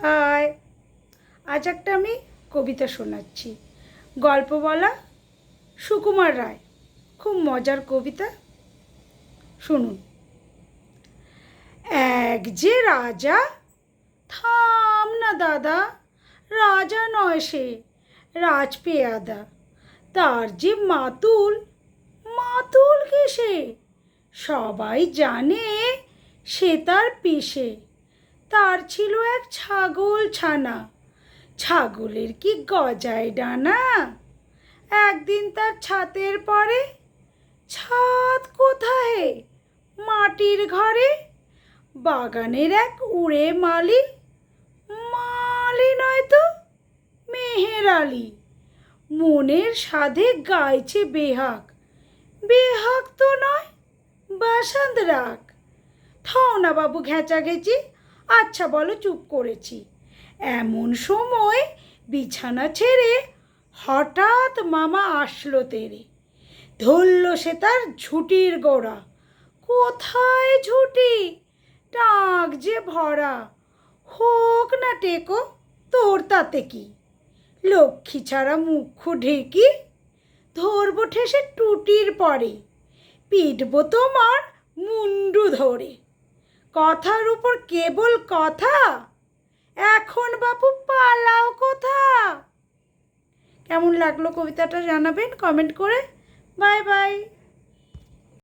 High. আজ একটা আমি কবিতা শোনাচ্ছি। গল্প বলা সুকুমার রায়। খুব মজার কবিতা। শুনুন। এক যে রাজা, থাম না দাদা, রাজা নয় সে, রাজপেয়াদা। তার যে মাতুল মাতুল কে সে সবাই জানে সে তার পিসে। তার ছিল এক ছাগল ছানা। ছাগলের কি গজায় ডানা? একদিন তার ছাতের পরে ছাদ কোথায়? মাটির ঘরে। বাগানের এক উড়ে মালি মালি নয় তো, মেহের আলী। মনের সাধে গাইছে বেহাক। বেহাক তো নয়, বাসান্ত রাখ থাও না বাবু, ঘেঁচা ঘেঁচি। আচ্ছা বলো, চুপ করেছি। এমন সময় বিছানা ছেড়ে হঠাৎ মামা আসলো তেরে। ধরল সে তার ঝুটির গোড়া। কোথায় ঝুটি? টাক যে ভরা। হোক না টেকো, তোর তাতে কি? লক্ষ্মী ছাড়া মুখ ঢেকি? ধরবো ঠেসে টুটির পরে। পিটবো তোমার মুন্ডু ধরে। কথার উপর কেবল কথা? এখন বাপু পালাও কথা কেমন লাগল কবিতাটা জানাবেন কমেন্ট করে। Bye bye.